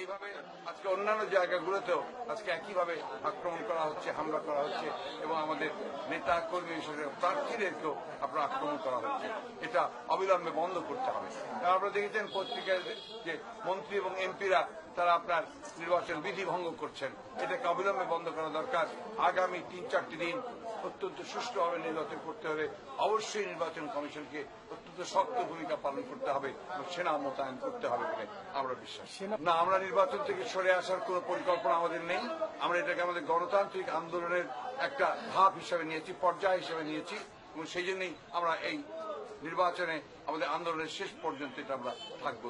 এইভাবে আজকে অন্যান্য জায়গাগুলোতেও আজকে একইভাবে আক্রমণ করা হচ্ছে হামলা করা হচ্ছে এবং আমাদের নেতা কর্মী হিসেবে প্রার্থীদেরকেও আপনার আক্রমণ করা হচ্ছে। এটা অবিলম্বে বন্ধ করতে হবে। কারণ আপনারা দেখেছেন পত্রিকায় যে মন্ত্রী এবং এমপিরা তারা আপনার নির্বাচন বিধি ভঙ্গ করছেন। এটাকে অবিলম্বে বন্ধ করা দরকার। আগামী তিন চারটি দিন অত্যন্ত সুষ্ঠুভাবে নির্বাচন করতে হবে। অবশ্যই নির্বাচন কমিশনকে অত্যন্ত শক্ত ভূমিকা পালন করতে হবে এবং সেনা মোতায়েন করতে হবে বলে আমরা বিশ্বাস না আমরা নির্বাচন থেকে সরে আসার কোন পরিকল্পনা আমাদের নেই। আমরা এটাকে আমাদের গণতান্ত্রিক আন্দোলনের একটা ধাপ হিসেবে নিয়েছি, পর্যায় হিসেবে নিয়েছি এবং সেই জন্যই আমরা এই নির্বাচনে আমাদের আন্দোলনের শেষ পর্যন্ত এটা আমরা থাকব